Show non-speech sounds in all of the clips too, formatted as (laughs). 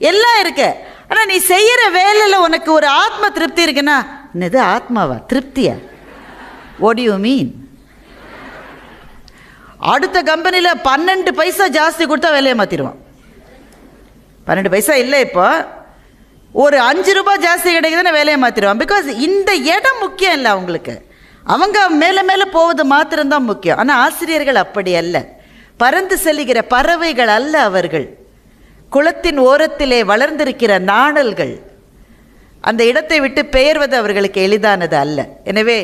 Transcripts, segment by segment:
எல்லாம் இருக்கு. ஆனால் நீ செய்கிற வேலையில் உனக்கு ஒரு ஆத்ம திருப்தி இருக்குன்னா என்னது ஆத்மாவா? திருப்தியா? What யூ மீன் அடுத்த கம்பெனியில் பன்னெண்டு பைசா ஜாஸ்தி கொடுத்தா வேலையை மாற்றிடுவான் பன்னெண்டு பைசா இல்லை இப்போ. ஒரு அஞ்சு ரூபாய் ஜாஸ்தி கிடைக்குதுன்னு வேலையை மாற்றிடுவான் பிகாஸ் இந்த இடம் முக்கியம் இல்லை அவங்களுக்கு. அவங்க மேலே மேலே போவது மாத்திரம்தான் முக்கியம். ஆனால் ஆசிரியர்கள் அப்படி அல்ல. பறந்து செல்லுகிற பறவைகள் அல்ல அவர்கள். குளத்தின் ஓரத்திலே வளர்ந்திருக்கிற நாணல்கள் அந்த இடத்தை விட்டு பெயர்வது அவர்களுக்கு எளிதானது அல்ல. எனவே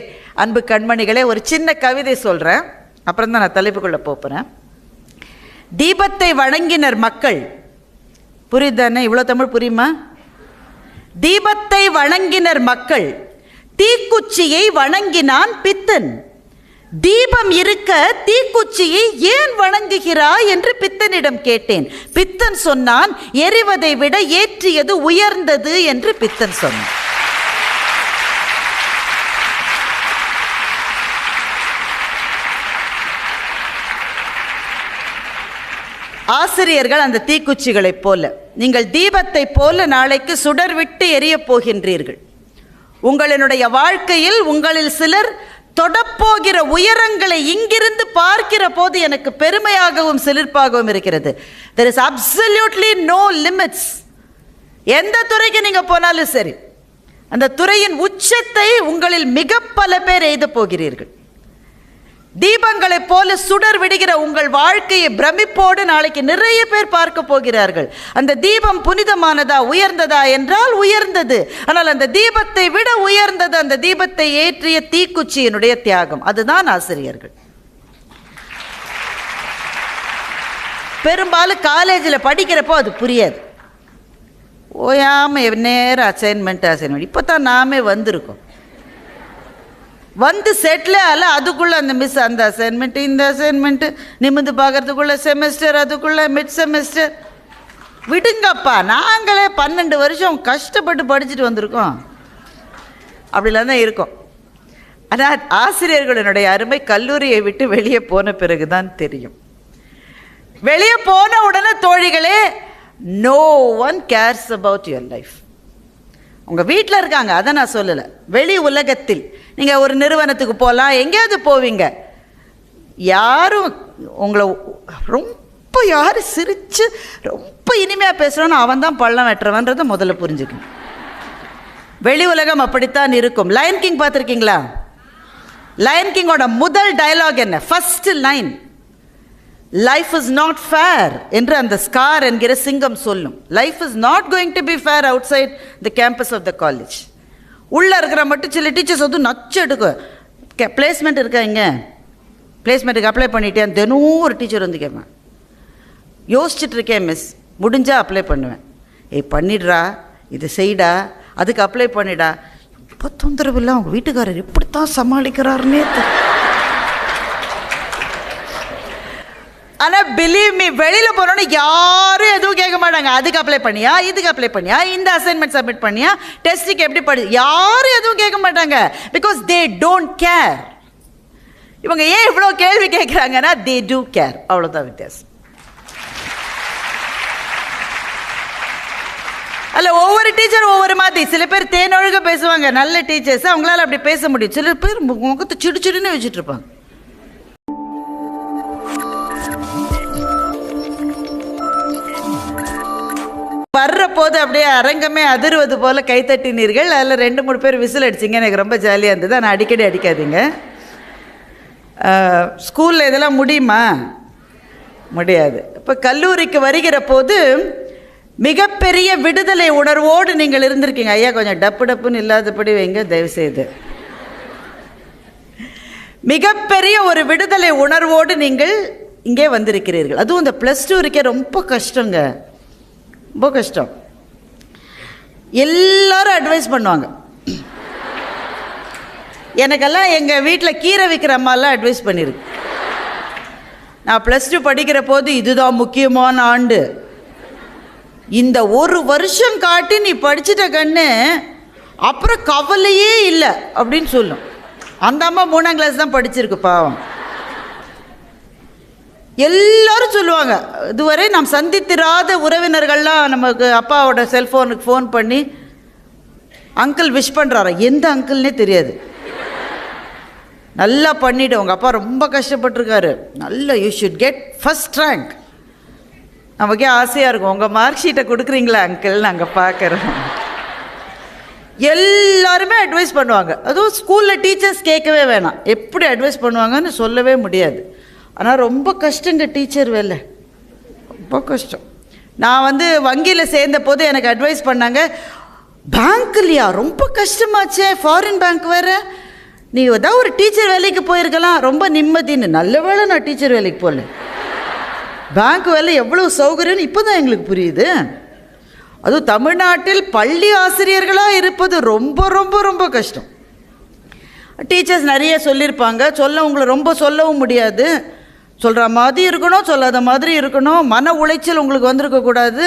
அன்பு கண்மணிகளே ஒரு சின்ன கவிதை சொல்கிறேன் அப்புறம் தான் நான் தலைப்புக்குள்ளே போகிறேன் தீபத்தை வணங்கினர் மக்கள். புரியுதானே? இவ்வளோ தமிழ் புரியுமா? தீபத்தை வணங்கினர் மக்கள். தீக்குச்சியை வணங்கினான் பித்தன். தீபம் இருக்க தீக்குச்சியை ஏன் வணங்குகிறாய் என்று பித்தனிடம் கேட்டேன். பித்தன் சொன்னான் எரிவதை விட ஏற்றியது உயர்ந்தது என்று பித்தன் சொன்னான். ஆசிரியர்கள் அந்த தீக்குச்சிகளைப் போல நீங்கள் தீபத்தை போல நாளைக்கு சுடர் விட்டு எரியப் போகின்றீர்கள். உங்களினுடைய வாழ்க்கையில் உங்களில் சிலர் தொடப்போகிற உயரங்களை இங்கிருந்து பார்க்கிற போது எனக்கு பெருமையாகவும் சிலிர்ப்பாகவும் இருக்கிறது. There is absolutely no limits எந்த துறைக்கு நீங்கள் போனாலும் சரி அந்த துறையின் உச்சத்தை உங்களில் மிக பல பேர் எய்த போகிறீர்கள். தீபங்களைப் போல சுடர் விடுகிற உங்கள் வாழ்க்கையை பிரமிப்போடு நாளைக்கு நிறைய பேர் பார்க்க போகிறார்கள். அந்த தீபம் புனிதமானதா உயர்ந்ததா என்றால் உயர்ந்தது. ஆனால் அந்த தீபத்தை விட உயர்ந்தது அந்த தீபத்தை ஏற்றிய தீக்குச்சியினுடைய தியாகம். அதுதான் ஆசிரியர்கள். பெரும்பாலும் காலேஜில் படிக்கிறப்போ அது புரியாது. ஓயாமல் நேரம் அசைன்மெண்ட் அசைன்மெண்ட் இப்போ தான் நாமே வந்திருக்கோம். வந்து செட்டில் ஆகல அதுக்குள்ளே அந்த மிஸ் அந்த அசைன்மெண்ட்டு இந்த அசைன்மெண்ட்டு நிமிந்து பார்க்கறதுக்குள்ள செமஸ்டர் அதுக்குள்ளே மிட் செமஸ்டர் விடுங்கப்பா நாங்களே பன்னெண்டு வருஷம் கஷ்டப்பட்டு படிச்சுட்டு வந்திருக்கோம். அப்படிலாம் தான் இருக்கோம். ஆனால் ஆசிரியர்களினுடைய அருமை கல்லூரியை விட்டு வெளியே போன பிறகு தான் தெரியும். வெளியே போன உடனே தோழிகளே no one cares about your life உங்கள் வீட்டில் இருக்காங்க அதை நான் சொல்லலை. வெளி உலகத்தில் நீங்கள் ஒரு நிறுவனத்துக்கு போகலாம் எங்கேயாவது போவீங்க. யாரும் உங்களை ரொம்ப யார் சிரித்து ரொம்ப இனிமையாக பேசுகிறானோ அவன் தான் பள்ளம் வெட்டுறவன்றதை முதல்ல புரிஞ்சுக்கணும். வெளி உலகம் அப்படித்தான் இருக்கும். லயன் கிங் பார்த்துருக்கீங்களா? லயன் கிங்கோட முதல் டயலாக் என்ன? First line life is not fair என்று அந்த ஸ்கார் என்கிற சிங்கம் சொல்லும். Life is not going to be fair outside the campus of the college உள்ளே இருக்கிற மட்டும் சில டீச்சர்ஸ் வந்து நச்சு எடுக்கும் கே பிளேஸ்மெண்ட் இருக்கா இங்கே? பிளேஸ்மெண்ட்டுக்கு அப்ளை பண்ணிட்டேன் தினமும் ஒரு டீச்சர் வந்து கேட்பேன் யோசிச்சுட்டு இருக்கேன் மிஸ் முடிஞ்சா அப்ளை பண்ணுவேன். ஏய் பண்ணிடுறா. இது செய்டா. அதுக்கு அப்ளை பண்ணிடா. இப்போ தொந்தரவு இல்லை. அவங்க வீட்டுக்காரர் இப்படித்தான் சமாளிக்கிறாருன்னே ஆனால் பிலீவ் மீ வெளியில் போனோன்னு யாரும் எதுவும் கேட்க மாட்டாங்க. அதுக்கு அப்ளை பண்ணியா? இதுக்கு அப்ளை பண்ணியா? இந்த அசைன்மெண்ட் சப்மிட் பண்ணியா? டெஸ்ட்டுக்கு எப்படி படி? யாரும் எதுவும் கேட்க மாட்டாங்க. பிகாஸ் தே டோன்ட் கேர் இவங்க ஏன் இவ்வளோ கேள்வி கேட்குறாங்கன்னா தே டூ கேர் அவ்வளோதான் வித்தியாசம். அல்ல ஒவ்வொரு டீச்சர் ஒவ்வொரு மாதிரி. சில பேர் தேனொழுக பேசுவாங்க. நல்ல டீச்சர்ஸ் அவங்களால அப்படி பேச முடியும். சில பேர் முகத்தை சிடு சிடுன்னு வச்சுட்டு இருப்பாங்க. வர்ற போது அப்படியே அரங்கமே அதிர்வது போல் கைத்தட்டினீர்கள் அதில் ரெண்டு மூணு பேர் விசில் அடிச்சிங்க. எனக்கு ரொம்ப ஜாலியாக இருந்தது. ஆனால் அடிக்கடி அடிக்காதீங்க. ஸ்கூலில் இதெல்லாம் முடியுமா? முடியாது. இப்போ கல்லூரிக்கு வருகிற போது மிகப்பெரிய விடுதலை உணர்வோடு நீங்கள் இருந்திருக்கீங்க. ஐயா கொஞ்சம் டப்பு டப்புன்னு இல்லாதபடி வைங்க தயவுசெய்து. மிகப்பெரிய ஒரு விடுதலை உணர்வோடு நீங்கள் இங்கே வந்திருக்கிறீர்கள். அதுவும் இந்த ப்ளஸ் டூ இருக்கே ரொம்ப கஷ்டங்க. ரொம்ப கஷ்டம். எல்லாரும் அட்வைஸ் பண்ணுவாங்க. எனக்கெல்லாம் எங்கள் வீட்டில் கீரை விற்கிற அம்மாலாம் அட்வைஸ் பண்ணியிருக்கு நான் ப்ளஸ் டூ படிக்கிற போது இதுதான் முக்கியமான ஆண்டு. இந்த ஒரு வருஷம் காட்டி நீ படிச்சிட்ட கண்ணு அப்புறம் கவலையே இல்லை அப்படின்னு சொல்லும். அந்த அம்மா மூணாம் கிளாஸ் தான் படிச்சிருக்கு பாவம். எல்லாரும் சொல்லுவாங்க. இதுவரை நாம் சந்தித்திராத உறவினர்கள்லாம் நமக்கு அப்பாவோட செல்ஃபோனுக்கு ஃபோன் பண்ணி அங்கிள் விஷ் பண்ணுறாரா எந்த அங்கிள்னே தெரியாது. நல்லா பண்ணிவிடு உங்கள் அப்பா ரொம்ப கஷ்டப்பட்டிருக்காரு. நல்ல you should get first rank நமக்கே ஆசையாக இருக்கும். உங்கள் மார்க் ஷீட்டை கொடுக்குறீங்களா அங்கிள் நாங்கள் பார்க்குறோம் எல்லாருமே அட்வைஸ் பண்ணுவாங்க. அதுவும் ஸ்கூலில் டீச்சர்ஸ் கேட்கவே வேணாம். எப்படி அட்வைஸ் பண்ணுவாங்கன்னு சொல்லவே முடியாது. ஆனால் ரொம்ப கஷ்டங்க டீச்சர் வேலை. ரொம்ப கஷ்டம். நான் வந்து வங்கியில் சேர்ந்த போது எனக்கு அட்வைஸ் பண்ணாங்க பேங்க்லையா ரொம்ப கஷ்டமாச்சே ஃபாரின் பேங்க் வேறு. நீ ஏதாவது ஒரு டீச்சர் வேலைக்கு போயிருக்கலாம். ரொம்ப நிம்மதின்னு. நல்ல வேலை நான் டீச்சர் வேலைக்கு போகல. பேங்க் வேலை எவ்வளோ சௌகரியம்னு இப்போ தான் எங்களுக்கு புரியுது. அதுவும் தமிழ்நாட்டில் பள்ளி ஆசிரியர்களாக இருப்பது ரொம்ப ரொம்ப ரொம்ப கஷ்டம். டீச்சர்ஸ் நிறைய சொல்லியிருப்பாங்க. சொல்ல உங்களை ரொம்ப சொல்லவும் முடியாது. சொல்கிற மாதிரி இருக்கணும் சொல்லாத மாதிரி இருக்கணும் மன உளைச்சல் உங்களுக்கு வந்திருக்கக்கூடாது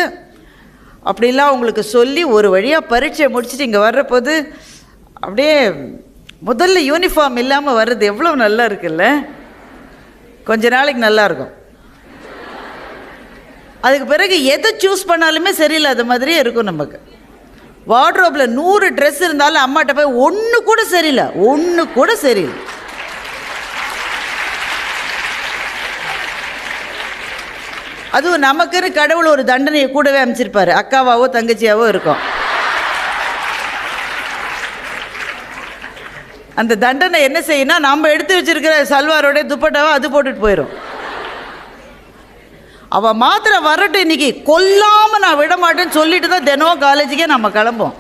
அப்படிலாம் உங்களுக்கு சொல்லி ஒரு வழியாக பரீட்சை முடிச்சுட்டு இங்கே வர்றபோது அப்படியே முதல்ல யூனிஃபார்ம் இல்லாமல் வர்றது எவ்வளோ நல்லா இருக்குல்ல? கொஞ்ச நாளைக்கு நல்லா இருக்கும். அதுக்கு பிறகு எதை சூஸ் பண்ணாலுமே சரியில்லாத மாதிரியே இருக்கும் நமக்கு. வார்ட்ரோப்பில் நூறு ட்ரெஸ் இருந்தாலும் அம்மாட்ட போய் ஒன்று கூட சரியில்லை ஒன்று கூட சரியில்லை. அதுவும் நமக்குன்னு கடவுள் ஒரு தண்டனையை கூடவே அமைச்சிருப்பார் அக்காவாவோ தங்கச்சியாவோ இருக்கும். அந்த தண்டனை என்ன செய்யணும் நம்ம எடுத்து வச்சிருக்கிற சல்வாரோட துப்பட்டாவோ அது போட்டுட்டு போயிடும் அவள் மாத்திரை வரட்டும் இன்னைக்கு. கொல்லாமல் நான் விட மாட்டேன்னு சொல்லிட்டு தான் தினம் காலேஜுக்கே நம்ம கிளம்போம்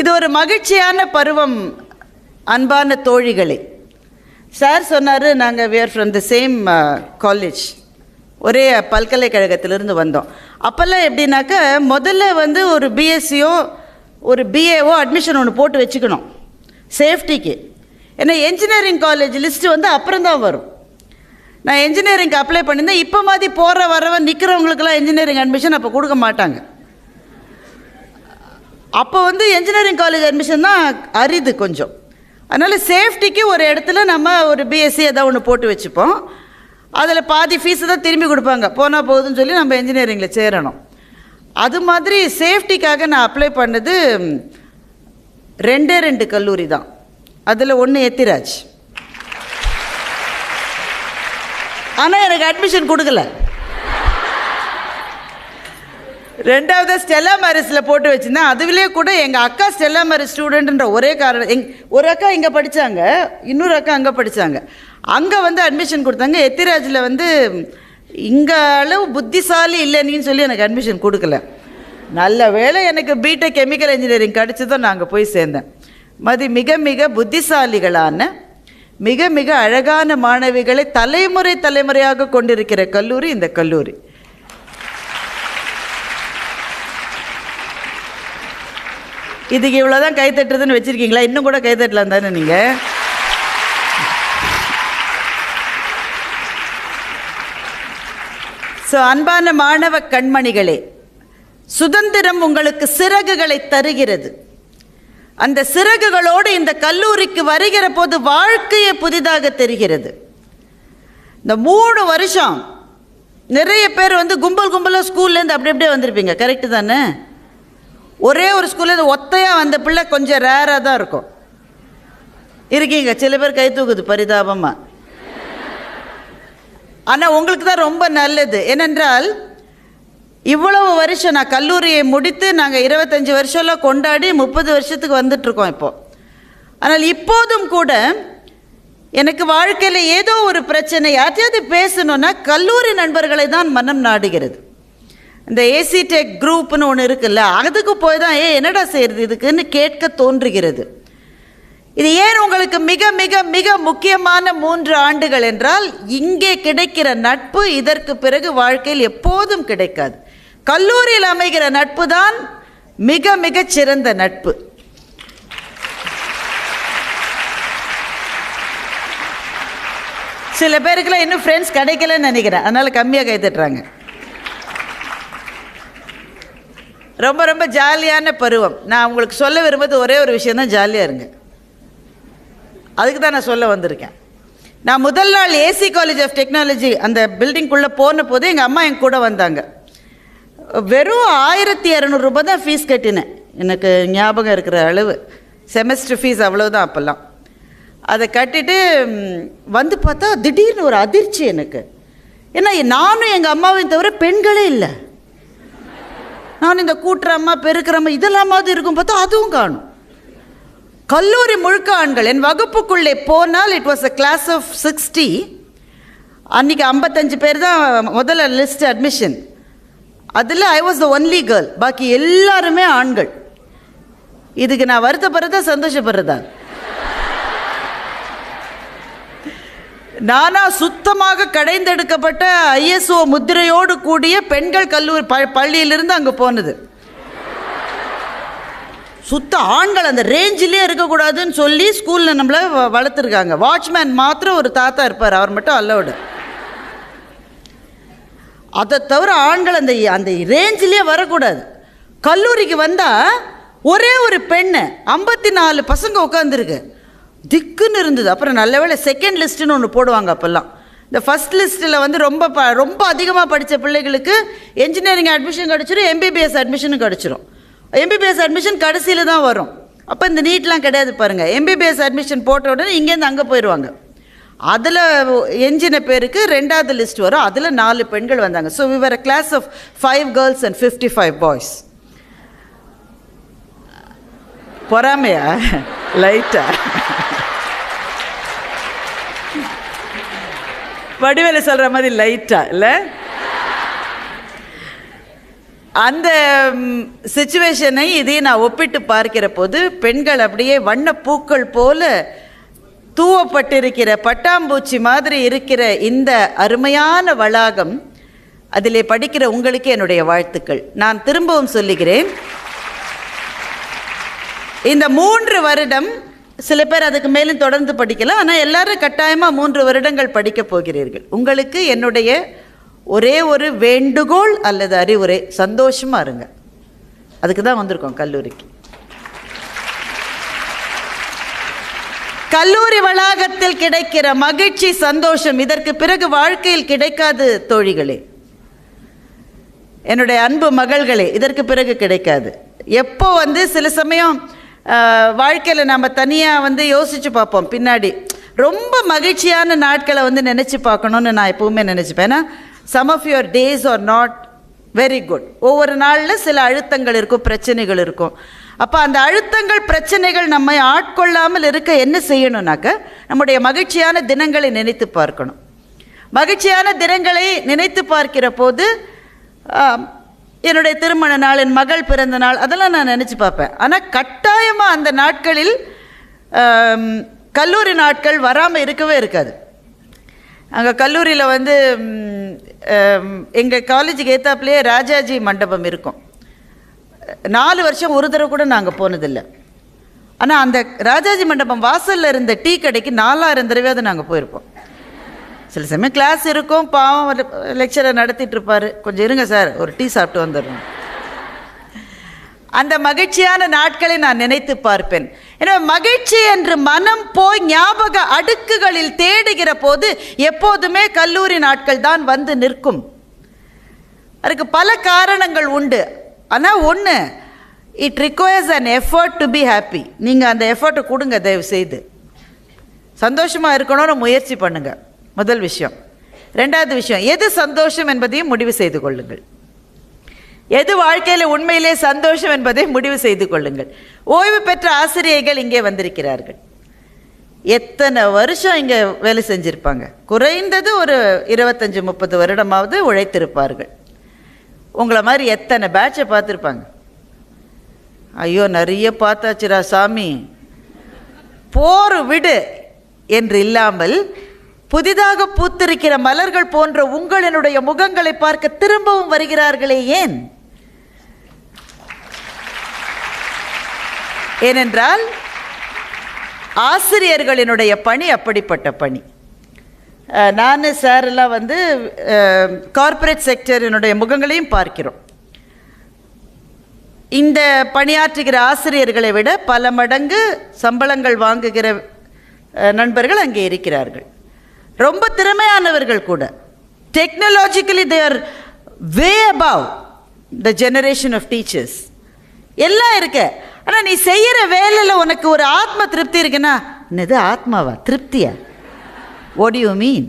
இது ஒரு மகிழ்ச்சியான பருவம் அன்பான தோழிகளே. சார் சொன்னார் நாங்கள் we from the same college ஒரே பல்கலைக்கழகத்திலிருந்து வந்தோம். அப்போல்லாம் எப்படின்னாக்கா முதல்ல வந்து ஒரு பிஎஸ்சியோ ஒரு பிஏவோ அட்மிஷன் ஒன்று போட்டு வச்சுக்கணும். சேஃப்டிக்கு ஏன்னா என்ஜினியரிங் காலேஜ் லிஸ்ட்டு வந்து அப்புறம் தான் வரும். நான் என்ஜினியரிங்க்கு அப்ளை பண்ணியிருந்தேன். இப்போ மாதிரி போகிற வரவ நிற்கிறவங்களுக்கெல்லாம் இன்ஜினியரிங் அட்மிஷன் அப்போ கொடுக்க மாட்டாங்க. அப்போ வந்து என்ஜினியரிங் காலேஜ் அட்மிஷன் தான் அரிது கொஞ்சம். அதனால் சேஃப்டிக்கு ஒரு இடத்துல நம்ம ஒரு பிஎஸ்சி ஏதாவது ஒன்று போட்டு வச்சுப்போம். அதில் பாதி ஃபீஸை தான் திரும்பி கொடுப்பாங்க. போனால் போகுதுன்னு சொல்லி நம்ம இன்ஜினியரிங்கில் சேரணும். அது மாதிரி சேஃப்டிக்காக நான் அப்ளை பண்ணது ரெண்டே ரெண்டு கல்லூரி தான். அதில் ஒன்று எத்திராஜ். ஆனால் எனக்கு அட்மிஷன் கொடுக்கல. ரெண்டாவது ஸ்டெல்லா மேரிஸில் போட்டு வச்சுருந்தேன் அதுவிலே கூட எங்கள் அக்கா ஸ்டெல்லா மேரிஸ் ஸ்டூடெண்ட்ன்ற ஒரே காரணம் எங் ஒரு அக்கா இங்கே படித்தாங்க இன்னொரு அக்கா அங்கே படித்தாங்க அங்கே வந்து அட்மிஷன் கொடுத்தாங்க எத்திராஜில் வந்து இங்கே அளவு புத்திசாலி இல்லைன்னு சொல்லி எனக்கு அட்மிஷன் கொடுக்கல. நல்ல வேளை எனக்கு பிடெக் கெமிக்கல் இன்ஜினியரிங் கிடச்சதும் நான் அங்கே போய் சேர்ந்தேன். மதி மிக மிக புத்திசாலிகளான மிக மிக அழகான மாணவிகளை தலைமுறை தலைமுறையாக கொண்டிருக்கிற கல்லூரி இந்த கல்லூரி. இதுக்கு இவ்வளோதான் கை தட்டுறதுன்னு வச்சுருக்கீங்களா? இன்னும் கூட கை தட்டலாம் தானே நீங்கள் ஸோ அன்பான மாணவ கண்மணிகளே சுதந்திரம் உங்களுக்கு சிறகுகளை தருகிறது. அந்த சிறகுகளோடு இந்த கல்லூரிக்கு வருகிற போது வாழ்க்கையை புதிதாக தெரிகிறது. இந்த மூணு வருஷம் நிறைய பேர் வந்து கும்பல் கும்பலாக ஸ்கூல்லேருந்து அப்படி அப்படியே வந்திருப்பீங்க. கரெக்டு தானே? ஒரே ஒரு ஸ்கூல்லேருந்து ஒத்தையாக வந்த பிள்ளை கொஞ்சம் ரேராக தான் இருக்கும். இருக்கீங்க சில பேர் கை தூக்குது பரிதாபமாக ஆனால் உங்களுக்கு தான் ரொம்ப நல்லது. ஏனென்றால் இவ்வளவு வருஷம் நான் கல்லூரியை முடித்து நாங்கள் இருபத்தஞ்சி வருஷம்லாம் கொண்டாடி முப்பது வருஷத்துக்கு வந்துட்ருக்கோம் இப்போது ஆனால் இப்போதும் கூட எனக்கு வாழ்க்கையில் ஏதோ ஒரு பிரச்சனை யார்ட்டையாவது பேசணுன்னா கல்லூரி நண்பர்களை தான் மனம் நாடுகிறது. இந்த ஏசி டெக் குரூப்னு ஒன்று இருக்குல்ல அதுக்கு போய் தான் ஏ என்னடா செய்கிறது இதுக்குன்னு கேட்க தோன்றுகிறது. இது ஏன் உங்களுக்கு மிக மிக மிக முக்கியமான மூன்று ஆண்டுகள் என்றால் இங்கே கிடைக்கிற நட்பு இதற்கு பிறகு வாழ்க்கையில் எப்போதும் கிடைக்காது. கல்லூரியில் அமைகிற நட்பு தான் மிக மிக சிறந்த நட்பு. சில பேருக்குலாம் இன்னும் ஃப்ரெண்ட்ஸ் கிடைக்கலன்னு நினைக்கிறேன். அதனால கம்மியாக கைத்துட்டுறாங்க ரொம்ப ரொம்ப ஜாலியான பருவம். நான் உங்களுக்கு சொல்ல விரும்புறது ஒரே ஒரு விஷயம் தான் ஜாலியாக இருங்க. அதுக்கு தான் நான் சொல்ல வந்திருக்கேன். நான் முதல் நாள் ஏசி காலேஜ் ஆஃப் டெக்னாலஜி அந்த பில்டிங்குள்ளே போன போது எங்கள் அம்மா என் கூட வந்தாங்க. வெறும் ஆயிரத்தி இரநூறுபா தான் ஃபீஸ் கட்டினேன். எனக்கு ஞாபகம் இருக்கிற அளவு. செமஸ்டர் ஃபீஸ் அவ்வளோதான் அப்போல்லாம். அதை கட்டிட்டு வந்து பார்த்தா திடீர்னு ஒரு அதிர்ச்சி எனக்கு. ஏன்னா நானும் எங்கள் அம்மாவையும் தவிர பெண்களே இல்லை. நான் இந்த கூட்டுறம்மா பெருக்கிறம்மா இதெல்லாமாவது இருக்கும். பார்த்தா அதுவும் காணும். கல்லூரி முழுக்க ஆண்கள் என் வகுப்புக்குள்ளே போனால் it was a class of sixty அன்றைக்கி ஐம்பத்தஞ்சு பேர் தான் முதல்ல லிஸ்ட் அட்மிஷன் அதில் I was the only girl பாக்கி எல்லாருமே ஆண்கள். இதுக்கு நான் வருத்தப்படுறதா சந்தோஷப்படுறதா? நானா சுத்தமாக கடைந்தெடுக்கப்பட்ட ஐஎஸ்ஓ முத்திரையோடு கூடிய பெண்கள் கல்லூரி ப பள்ளியிலிருந்து அங்கே போனது. சுத்த ஆண்கள் அந்த ரேஞ்சிலே இருக்கக்கூடாதுன்னு சொல்லி ஸ்கூலில் நம்மளை வளர்த்துருக்காங்க. வாட்ச்மேன் மாத்திரம் ஒரு தாத்தா இருப்பார். அவர் மட்டும் அல்லோடு அதை தவிர ஆண்கள் அந்த அந்த ரேஞ்சிலே வரக்கூடாது. கல்லூரிக்கு வந்தால் ஒரே ஒரு பெண்ணு ஐம்பத்தி நாலு பசங்க உட்காந்துருக்கு திக்குன்னு இருந்தது. அப்புறம் நல்ல வேலை செகண்ட் லிஸ்ட்டுன்னு ஒன்று போடுவாங்க அப்போல்லாம். இந்த ஃபஸ்ட் லிஸ்ட்டில் வந்து ரொம்ப ப ரொம்ப அதிகமாக படித்த பிள்ளைகளுக்கு என்ஜினியரிங் அட்மிஷன் கிடச்சிரும் எம்பிபிஎஸ் அட்மிஷனும் கிடச்சிரும். எம்பிபிஎஸ் அட்மிஷன் கடைசியில் தான் வரும். அப்போ இந்த நீட்லாம் கிடையாது பாருங்கள் எம்பிபிஎஸ் அட்மிஷன் போட்ட உடனே இங்கேருந்து அங்கே போயிடுவாங்க அதில் எஞ்சின பேருக்கு ரெண்டாவது லிஸ்ட் வரும். அதில் நாலு பெண்கள் வந்தாங்க. So we were class of five girls and fifty five boys பொறாமையா? (laughs) லைட்டா வடிவேல சொல்கிற மாதிரி லைட்டா இல்லை? அந்த சுச்சுவேஷனை இதையும் நான் ஒப்பிட்டு பார்க்கிற போது பெண்கள் அப்படியே வண்ண பூக்கள் போல தூவப்பட்டிருக்கிற பட்டாம்பூச்சி மாதிரி இருக்கிற இந்த அருமையான வளாகம் அதிலே படிக்கிற உங்களுக்கு என்னுடைய வாழ்த்துக்கள். நான் திரும்பவும் சொல்லுகிறேன். இந்த மூன்று வருடம் சில பேர் அதுக்கு மேலும் தொடர்ந்து படிக்கலாம். ஆனால் எல்லாரும் கட்டாயமாக மூன்று வருடங்கள் படிக்கப் போகிறீர்கள். உங்களுக்கு என்னுடைய ஒரே ஒரு வேண்டுகோள் அல்லது அறிவுரை சந்தோஷமாக இருங்க. அதுக்கு தான் வந்திருக்கோம் கல்லூரிக்கு. கல்லூரி வளாகத்தில் கிடைக்கிற மகிழ்ச்சி சந்தோஷம் இதற்கு பிறகு வாழ்க்கையில் கிடைக்காது தோழிகளே. என்னுடைய அன்பு மகள்களே இதற்கு பிறகு கிடைக்காது. எப்போ வந்து சில சமயம் வாழ்க்கையில் நம்ம தனியாக வந்து யோசித்து பார்ப்போம். பின்னாடி ரொம்ப மகிழ்ச்சியான நாட்களை வந்து நினச்சி பார்க்கணுன்னு நான் எப்போவுமே நினச்சிப்பேன். ஏன்னா some of your days are not very good ஒவ்வொரு நாளில் சில அழுத்தங்கள் இருக்கும் பிரச்சனைகள் இருக்கும். அப்போ அந்த அழுத்தங்கள் பிரச்சனைகள் நம்மை ஆட்கொள்ளாமல் இருக்க என்ன செய்யணும்னாக்க நம்முடைய மகிழ்ச்சியான தினங்களை நினைத்து பார்க்கணும். மகிழ்ச்சியான தினங்களை நினைத்து பார்க்கிற போது என்னுடைய திருமண நாள் என் மகள் பிறந்த நாள் அதெல்லாம் நான் நினச்சி பார்ப்பேன். ஆனால் கட்டாயமாக அந்த நாட்களில் கல்லூரி நாட்கள் வராமல் இருக்கவே இருக்காது. அங்கே கல்லூரியில் வந்து எங்கள் காலேஜுக்கு ஏத்தாப்புலேயே ராஜாஜி மண்டபம் இருக்கும். நாலு வருஷம் ஒரு தடவை கூட நாங்கள் போனதில்லை. ஆனால் அந்த ராஜாஜி மண்டபம் வாசலில் இருந்த டீ கடைக்கு நாலாயிரம் தடவையாவது நாங்கள் போயிருப்போம். சில சமயம் கிளாஸ் இருக்கும் பாவம் லெக்சரை நடத்திட்டு இருப்பாரு கொஞ்சம் இருங்க சார் ஒரு டீ சாப்பிட்டு வந்துடுறோம். அந்த மகிழ்ச்சியான நாட்களை நான் நினைத்து பார்ப்பேன். எனவே மகிழ்ச்சி என்று மனம் போய் ஞாபக அடுக்குகளில் தேடுகிற போது எப்போதுமே கல்லூரி நாட்கள் தான் வந்து நிற்கும். அதுக்கு பல காரணங்கள் உண்டு. ஆனால் ஒன்று it requires an effort to be happy நீங்கள் அந்த எஃபர்ட்டை கொடுங்க தயவு செய்து சந்தோஷமாக இருக்கணும்னு முயற்சி பண்ணுங்கள் முதல் விஷயம். ரெண்டாவது விஷயம் எது சந்தோஷம் என்பதையும் முடிவு செய்து கொள்ளுங்கள். எது வாழ்க்கையில் உண்மையிலே சந்தோஷம் என்பதை முடிவு செய்து கொள்ளுங்கள். ஓய்வு பெற்ற ஆசிரியர்கள் இங்கே வந்திருக்கிறார்கள். எத்தனை வருஷம் இங்கே வேலை செஞ்சுருப்பாங்க? குறைந்தது ஒரு இருபத்தஞ்சி முப்பது வருடமாவது உழைத்திருப்பார்கள். உங்களை மாதிரி எத்தனை பேட்சை பார்த்துருப்பாங்க? ஐயோ நிறைய பார்த்தாச்சுரா சாமி. போர் விடு என்று இல்லாமல் புதிதாக பூத்திருக்கிற மலர்கள் போன்ற உங்களினுடைய முகங்களை பார்க்க திரும்பவும் வருகிறார்களே ஏன்? ஏனென்றால் ஆசிரியர்களினுடைய பணி அப்படிப்பட்ட பணி. நான் சார் எல்லாம் வந்து கார்ப்பரேட் செக்டரினுடைய முகங்களையும் பார்க்கிறோம். இந்த பணியாற்றுகிற ஆசிரியர்களை விட பல மடங்கு சம்பளங்கள் வாங்குகிற நண்பர்கள் அங்கே இருக்கிறார்கள். ரொம்ப திறமையானவர்கள் கூட. Technologically they're way above the generation of teachers எல்லாம் இருக்கு. ஆனால் நீ செய்கிற வேலையில் உனக்கு ஒரு ஆத்ம திருப்தி இருக்குன்னா என்னது ஆத்மாவா? திருப்தியா? What யூ மீன்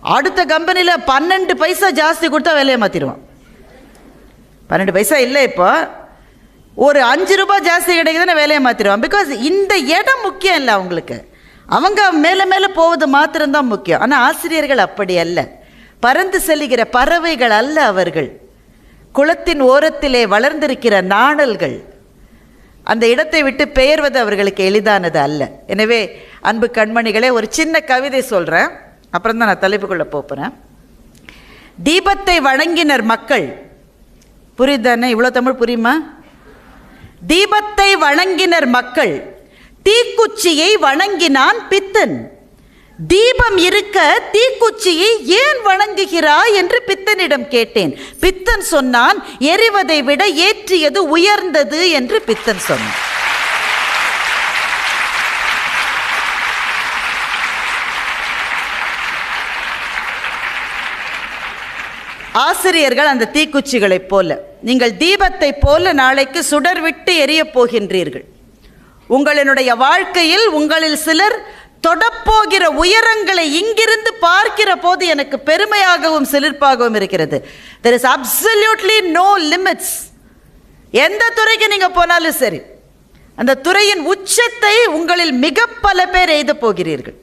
அடுத்த கம்பெனியில் பன்னெண்டு பைசா ஜாஸ்தி கொடுத்தா வேலையை மாற்றிடுவான் பன்னெண்டு பைசா இல்லை இப்போ. ஒரு அஞ்சு ரூபாய் ஜாஸ்தி கிடைக்குதுன்னு வேலையை மாற்றிடுவான் பிகாஸ் இந்த இடம் முக்கியம் இல்லை அவங்களுக்கு. அவங்க மேலே மேலே போவது மாத்திரம்தான் முக்கியம். ஆனால் ஆசிரியர்கள் அப்படி அல்ல. பறந்து செல்லுகிற பறவைகள் அல்ல அவர்கள். குளத்தின் ஓரத்திலே வளர்ந்திருக்கிற நாணல்கள். அந்த இடத்தை விட்டு பெயர்வது அவர்களுக்கு எளிதானது அல்ல. எனவே அன்பு கண்மணிகளே ஒரு சின்ன கவிதை சொல்கிறேன் அப்புறம் தான் நான் தலைப்புக்குள்ளே போகிறேன் தீபத்தை வணங்கினர் மக்கள். புரியுதானே? இவ்வளோ தமிழ் புரியுமா? தீபத்தை வணங்கினர் மக்கள். தீக்குச்சியை வணங்கினான் பித்தன். தீபம் இருக்க தீக்குச்சியை ஏன் வணங்குகிறாய் என்று பித்தனிடம் கேட்டேன். பித்தன் சொன்னான் எரிவதை விட ஏற்றியது உயர்ந்தது என்று பித்தன் சொன்னான். ஆசிரியர்கள் அந்த தீக்குச்சிகளைப் போல நீங்கள் தீபத்தைப் போல நாளைக்கு சுடர் விட்டு எரியப் போகின்றீர்கள். உங்களினுடைய வாழ்க்கையில் உங்களில் சிலர் தொடப்போகிற உயரங்களை இங்கிருந்து பார்க்கிற போது எனக்கு பெருமையாகவும் சிலிர்ப்பாகவும் இருக்கிறது. There is absolutely no limits எந்த துறைக்கு நீங்கள் போனாலும் சரி அந்த துறையின் உச்சத்தை உங்களில் மிக பல பேர் எய்த போகிறீர்கள்.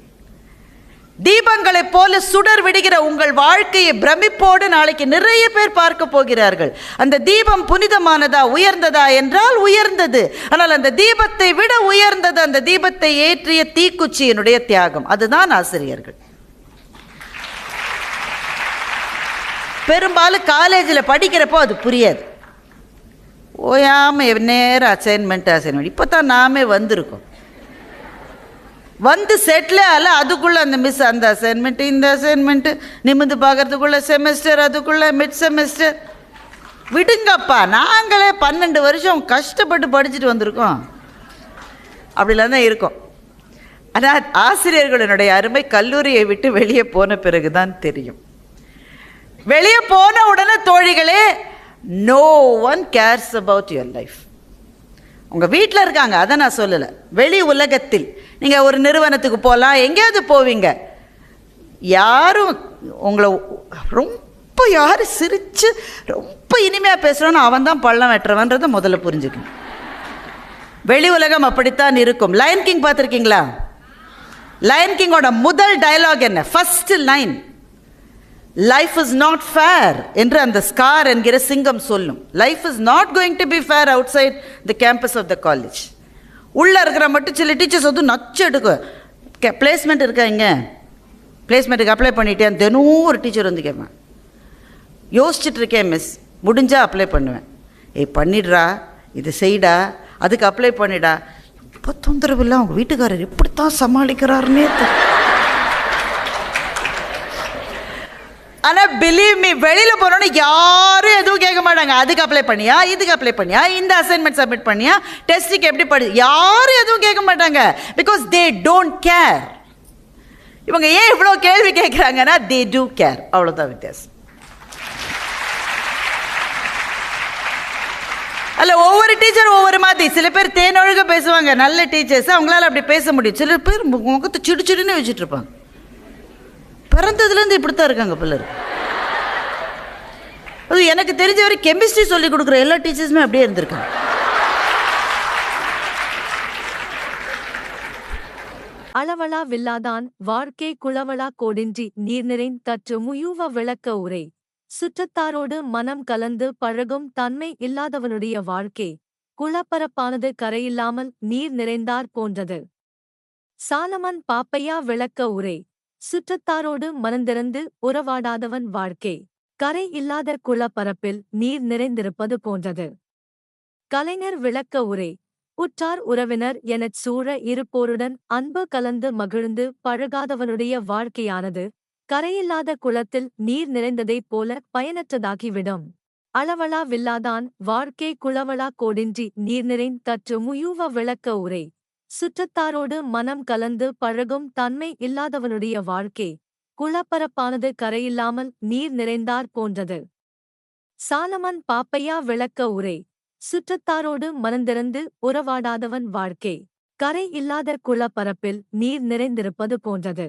தீபங்களைப் போல சுடர் விடுகிற உங்கள் வாழ்க்கையை பிரமிப்போடு நாளைக்கு நிறைய பேர் பார்க்க போகிறார்கள். அந்த தீபம் புனிதமானதா உயர்ந்ததா என்றால் உயர்ந்தது. ஆனால் அந்த தீபத்தை விட உயர்ந்தது அந்த தீபத்தை ஏற்றிய தீக்குச்சியினுடைய தியாகம். அதுதான் ஆசிரியர்கள். பெரும்பாலும் காலேஜில் படிக்கிறப்போ அது புரியாது. ஓயாமல் நேரம் அசைன்மெண்ட் அசைன்மெண்ட் இப்போ தான் நாமே வந்திருக்கோம். வந்து செட்டில் ஆகல அதுக்குள்ளே அந்த மிஸ் அந்த அசைன்மெண்ட்டு இந்த அசைன்மெண்ட்டு நிமிந்து பார்க்கறதுக்குள்ள செமஸ்டர் அதுக்குள்ளே மிட் செமஸ்டர் விடுங்கப்பா நாங்களே பன்னெண்டு வருஷம் கஷ்டப்பட்டு படிச்சுட்டு வந்திருக்கோம். அப்படிலாம் தான் இருக்கோம். ஆனால் ஆசிரியர்களினுடைய அருமை கல்லூரியை விட்டு வெளியே போன பிறகு தான் தெரியும். வெளியே போன உடனே தோழிகளே no one cares about your life உங்கள் வீட்டில் இருக்காங்க அதை நான் சொல்லலை. வெளி உலகத்தில். நீங்கள் ஒரு நிறுவனத்துக்கு போகலாம் எங்கேயாவது போவீங்க. யாரும் உங்களை ரொம்ப யார் சிரித்து ரொம்ப இனிமையாக பேசுகிறோன்னு அவன் தான் பள்ளம் வெட்டுறவன்றதை முதல்ல புரிஞ்சுக்கணும். வெளி உலகம் அப்படித்தான் இருக்கும். லயன் கிங் பார்த்துருக்கீங்களா? லயன் கிங்கோட முதல் டயலாக் என்ன? First line life is not fair என்று அந்த ஸ்கார் என்கிற சிங்கம் சொல்லும். Life is not going to be fair outside the campus of the college உள்ளே இருக்கிற மட்டும் சில டீச்சர்ஸ் வந்து நச்சு எடுக்க கே பிளேஸ்மெண்ட் இருக்கா இங்கே? பிளேஸ்மெண்ட்டுக்கு அப்ளை பண்ணிட்டேன். தினமும் ஒரு டீச்சர் வந்து கேட்பேன். யோசிச்சுட்டு இருக்கேன் மிஸ் முடிஞ்சால் அப்ளை பண்ணுவேன். ஏய் பண்ணிடுறா. இது செய்டா. அதுக்கு அப்ளை பண்ணிடா. இப்போ தொந்தரவு இல்லை. அவங்க வீட்டுக்காரர் எப்படித்தான் சமாளிக்கிறாருன்னே ஆனால் பிலீவ் மீ வெளியில் போனோன்னு யாரும் எதுவும் கேட்க மாட்டாங்க. அதுக்கு அப்ளை பண்ணியா? இதுக்கு அப்ளை பண்ணியா? இந்த அசைன்மெண்ட் சப்மிட் பண்ணியா? டெஸ்ட்டுக்கு எப்படி படி? யாரும் எதுவும் கேட்க மாட்டாங்க. பிகாஸ் தே டோன்ட் கேர் இவங்க ஏன் இவ்வளோ கேள்வி கேட்குறாங்கன்னா தே டூ கேர் அவ்வளோதான் வித்தியாசம். அல்ல ஒவ்வொரு டீச்சர் ஒவ்வொரு மாதிரி. சில பேர் தேனொழுக பேசுவாங்க. நல்ல டீச்சர்ஸ் அவங்களால அப்படி பேச முடியும். சில பேர் முகத்தை சிடு சிடுன்னு வச்சுட்டு இருப்பாங்க. பிறந்ததுலேருந்து இப்படி தான் இருக்காங்க பிள்ளர் அது எனக்கு தெரிஞ்ச வரை கெமிஸ்ட்ரி சொல்லி கொடுக்குற எல்லா டீச்சர்ஸுமே அப்படியே இருந்திருக்காங்க. அளவளா வில்லாதான் வாழ்க்கை குளவளா கோடின்றி நீர்நிறைந் தற்று முயூவ விளக்க உரை. சுற்றத்தாரோடு மனம் கலந்து பழகும் தன்மை இல்லாதவனுடைய வாழ்க்கை. குளப்பரப்பானது கரையில்லாமல் நீர் நிறைந்தார் போன்றது. சாலமன் பாப்பையா விளக்க உரை. சுற்றத்தாரோடு மனந்திறந்து உறவாடாதவன் வாழ்க்கை. கரை இல்லாத குளப்பரப்பில் நீர் நிறைந்திருப்பது போன்றது. கலைஞர் விளக்க உரை. உற்றார் உறவினர் எனச் சூழ இருப்போருடன் அன்பு கலந்து மகிழ்ந்து பழகாதவனுடைய வாழ்க்கையானது கரையில்லாத குளத்தில் நீர் நிறைந்ததைப் போல பயனற்றதாகிவிடும். அளவளா வில்லாதான் வாழ்க்கை குளவளா கோடின்றி நீர் நிறைந் தற்று முயூவ விளக்க உரை. சுற்றத்தாரோடு மனம் கலந்து பழகும் தன்மை இல்லாதவனுடைய வாழ்க்கை குளப்பரப்பானது கரையில்லாமல் நீர் நிறைந்தார் போன்றது. சாலமன் பாப்பையா விளக்க உரை. சுற்றத்தாரோடு மனந்திறந்து உறவாடாதவன் வாழ்க்கை கரை இல்லாத குளப்பரப்பில் நீர் நிறைந்திருப்பது போன்றது.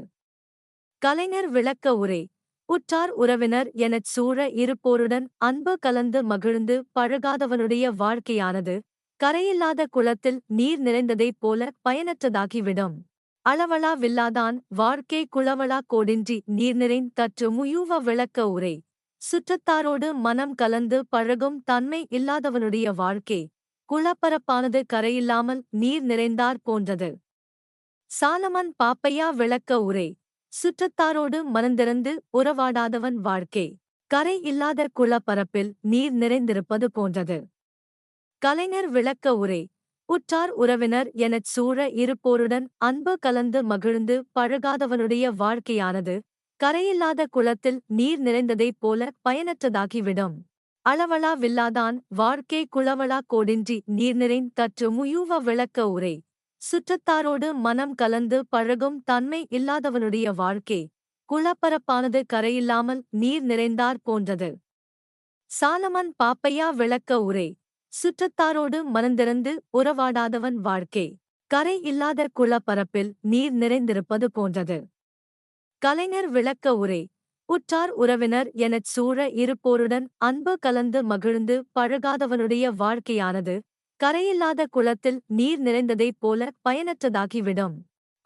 கலைஞர் விளக்க உரை. உற்றார் உறவினர் எனச் சூழ இருப்போருடன் அன்பு கலந்து மகிழ்ந்து பழகாதவனுடைய வாழ்க்கையானது கரையில்லாத குளத்தில் நீர் நிறைந்ததைப் போல பயனற்றதாகிவிடும். அளவளா வில்லாதான் வாழ்க்கை குளவளா கோடின்றி நீர் நிறைந் தற்று முயூவ விளக்க உரை. சுற்றத்தாரோடு மனம் கலந்து பழகும் தன்மை இல்லாதவனுடைய வாழ்க்கை. குளப்பரப்பானது கரையில்லாமல் நீர் நிறைந்தார் போன்றது. சாலமன் பாப்பையா விளக்க உரை. சுற்றத்தாரோடு மனந்திறந்து உறவாடாதவன் வாழ்க்கை. கரை இல்லாத குளப்பரப்பில் நீர் நிறைந்திருப்பது போன்றது. கலைஞர் விளக்க உரை. உற்றார் உறவினர் எனச் சூழ இருப்போருடன் அன்பு கலந்து மகிழ்ந்து பழகாதவனுடைய வாழ்க்கையானது கரையில்லாத குளத்தில் நீர் நிறைந்ததைப் போல பயனற்றதாகிவிடும். அளவளா வில்லாதான் வாழ்க்கை குளவளா கோடின்றி நீர் நிறைந் தற்று முயூவ விளக்க உரை. சுற்றத்தாரோடு மனம் கலந்து பழகும் தன்மை இல்லாதவனுடைய வாழ்க்கை குளப்பரப்பானது கரையில்லாமல் நீர் நிறைந்தார் போன்றது. சாலமன் பாப்பையா விளக்க உரை. சுற்றத்தாரோடு மனந்திறந்து உறவாடாதவன் வாழ்க்கை. கரை இல்லாத குளப்பரப்பில் நீர் நிறைந்திருப்பது போன்றது. கலைஞர் விளக்க உரை. உற்றார் உறவினர் எனச் சூழ இருப்போருடன் அன்பு கலந்து மகிழ்ந்து பழகாதவனுடைய வாழ்க்கையானது கரையில்லாத குளத்தில் நீர் நிறைந்ததைப் போல பயனற்றதாகிவிடும்.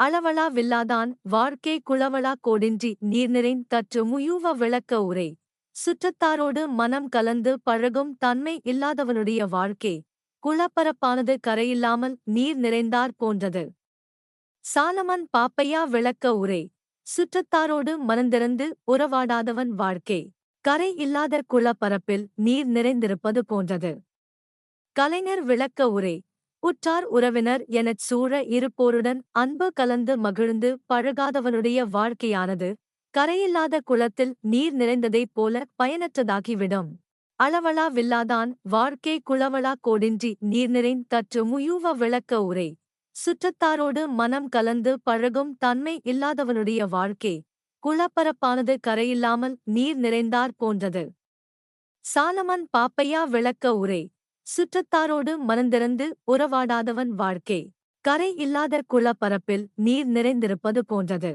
அளவளா வில்லாதான் வாழ்க்கை குளவளா கோடின்றி நீர் நிறைந் தற்று முயூவ விளக்க உரை. சுற்றத்தாரோடு மனம் கலந்து பழகும் தன்மை இல்லாதவனுடைய வாழ்க்கை குளப்பரப்பானது கரையில்லாமல் நீர் நிறைந்தார் போன்றது. சாலமன் பாப்பையா விளக்க உரை. சுற்றத்தாரோடு மனந்திறந்து உறவாடாதவன் வாழ்க்கை கரை இல்லாத குளப்பரப்பில் நீர் நிறைந்திருப்பது போன்றது. கலைஞர் விளக்க உரை. உற்றார் உறவினர் எனச் சூழ இருப்போருடன் அன்பு கலந்து மகிழ்ந்து பழகாதவனுடைய வாழ்க்கையானது கரையில்லாத குளத்தில் நீர் நிறைந்ததைப் போல பயனற்றதாகிவிடும். அளவளா வில்லாதான் வாழ்க்கை குளவளா கோடின்றி நீர் நிறைந் தற்று முயூவ விளக்க உரை. சுற்றத்தாரோடு மனம் கலந்து பழகும் தன்மை இல்லாதவனுடைய வாழ்க்கை. குளப்பரப்பானது கரையில்லாமல் நீர் நிறைந்தார் போன்றது. சாலமன் பாப்பையா விளக்க உரை. சுற்றத்தாரோடு மனந்திறந்து உறவாடாதவன் வாழ்க்கை. கரை இல்லாத குளப்பரப்பில் நீர் நிறைந்திருப்பது போன்றது.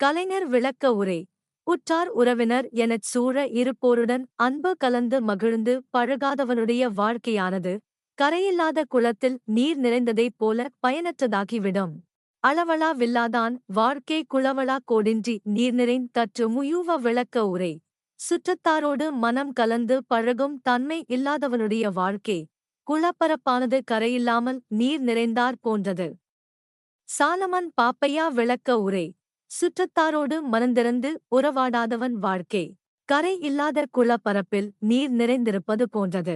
கலைஞர் விளக்க உரை. உற்றார் உறவினர் எனச் சூழ இருப்போருடன் அன்பு கலந்து மகிழ்ந்து பழகாதவனுடைய வாழ்க்கையானது கரையில்லாத குளத்தில் நீர் நிறைந்ததைப் போல பயனற்றதாகிவிடும். அளவளா வில்லாதான் வாழ்க்கை குளவளா கோடின்றி நீர் நிறைந் தற்று முயூவ விளக்க உரை. சுற்றத்தாரோடு மனம் கலந்து பழகும் தன்மை இல்லாதவனுடைய வாழ்க்கை குளப்பரப்பானது கரையில்லாமல் நீர் நிறைந்தார் போன்றது. சாலமன் பாப்பையா விளக்க உரை. சுற்றத்தாரோடு மனந்திறந்து உறவாடாதவன் வாழ்க்கை. கரை இல்லாத குளப்பரப்பில் நீர் நிறைந்திருப்பது போன்றது.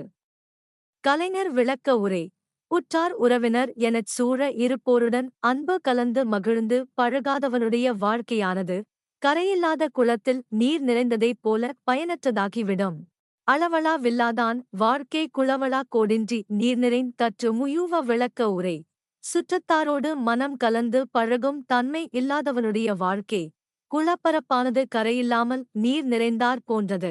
கலைஞர் விளக்க உரை. உற்றார் உறவினர் எனச் சூழ இருப்போருடன் அன்பு கலந்து மகிழ்ந்து பழகாதவனுடைய வாழ்க்கையானது கரையில்லாத குளத்தில் நீர் நிறைந்ததைப் போல பயனற்றதாகிவிடும். அளவளா வில்லாதான் வாழ்க்கை குளவளா கோடின்றி நீர் நிறைந் தற்று முயூவ விளக்க உரை. சுற்றத்தாரோடு மனம் கலந்து பழகும் தன்மை இல்லாதவனுடைய வாழ்க்கை குளப்பரப்பானது கரையில்லாமல் நீர் நிறைந்தார் போன்றது.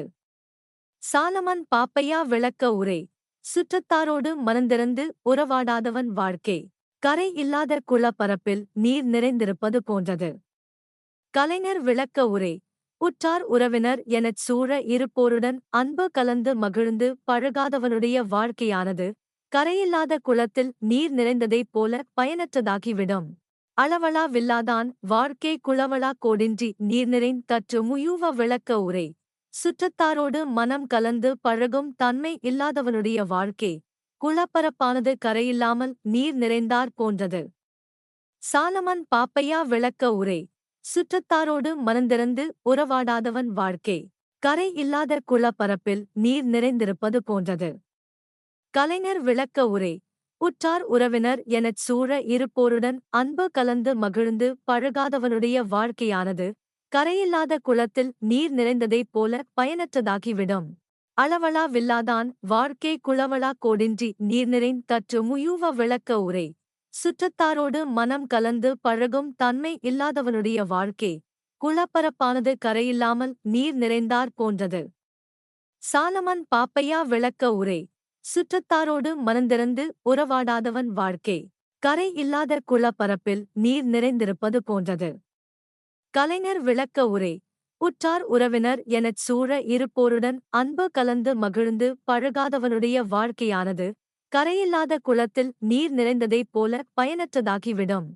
சாலமன் பாப்பையா விளக்க உரை. சுற்றத்தாரோடு மனந்திறந்து உறவாடாதவன் வாழ்க்கை கரை இல்லாத குளப்பரப்பில் நீர் நிறைந்திருப்பது போன்றது. கலைஞர் விளக்க உரை. உற்றார் உறவினர் எனச் சூழ இருப்போருடன் அன்பு கலந்து மகிழ்ந்து பழகாதவனுடைய வாழ்க்கையானது கரையில்லாத குளத்தில் நீர் நிறைந்ததைப் போல பயனற்றதாகிவிடும். அளவளா வில்லாதான் வாழ்க்கை குளவளா கோடின்றி நீர் நிறைந் தற்று முயூவ விளக்க உரை. சுற்றத்தாரோடு மனம் கலந்து பழகும் தன்மை இல்லாதவனுடைய வாழ்க்கை. குளப்பரப்பானது கரையில்லாமல் நீர் நிறைந்தார் போன்றது. சாலமன் பாப்பையா விளக்க உரை. சுற்றத்தாரோடு மனந்திறந்து உறவாடாதவன் வாழ்க்கை. கரை இல்லாத குளப்பரப்பில் நீர் நிறைந்திருப்பது போன்றது. கலைஞர் விளக்க உரை. உற்றார் உறவினர் எனச் சூழ இருப்போருடன் அன்பு கலந்து மகிழ்ந்து பழகாதவனுடைய வாழ்க்கையானது கரையில்லாத குளத்தில் நீர் நிறைந்ததைப் போல பயனற்றதாகிவிடும். அளவளா வில்லாதான் வாழ்க்கை குளவளா கோடின்றி நீர் நிறைந் தற்று முயூவ விளக்க உரை. சுற்றத்தாரோடு மனம் கலந்து பழகும் தன்மை இல்லாதவனுடைய வாழ்க்கை குளப்பரப்பானது கரையில்லாமல் நீர் நிறைந்தார் போன்றது. சாலமன் பாப்பையா விளக்க உரை. சுற்றத்தாரோடு மனந்திறந்து உறவாடாதவன் வாழ்க்கை. கரை இல்லாத குளப்பரப்பில் நீர் நிறைந்திருப்பது போன்றது. கலைஞர் விளக்க உரை. உற்றார் உறவினர் எனச் சூழ இருப்போருடன் அன்பு கலந்து மகிழ்ந்து பழகாதவனுடைய வாழ்க்கையானது கரையில்லாத குளத்தில் நீர் நிறைந்ததைப் போல பயனற்றதாகிவிடும்.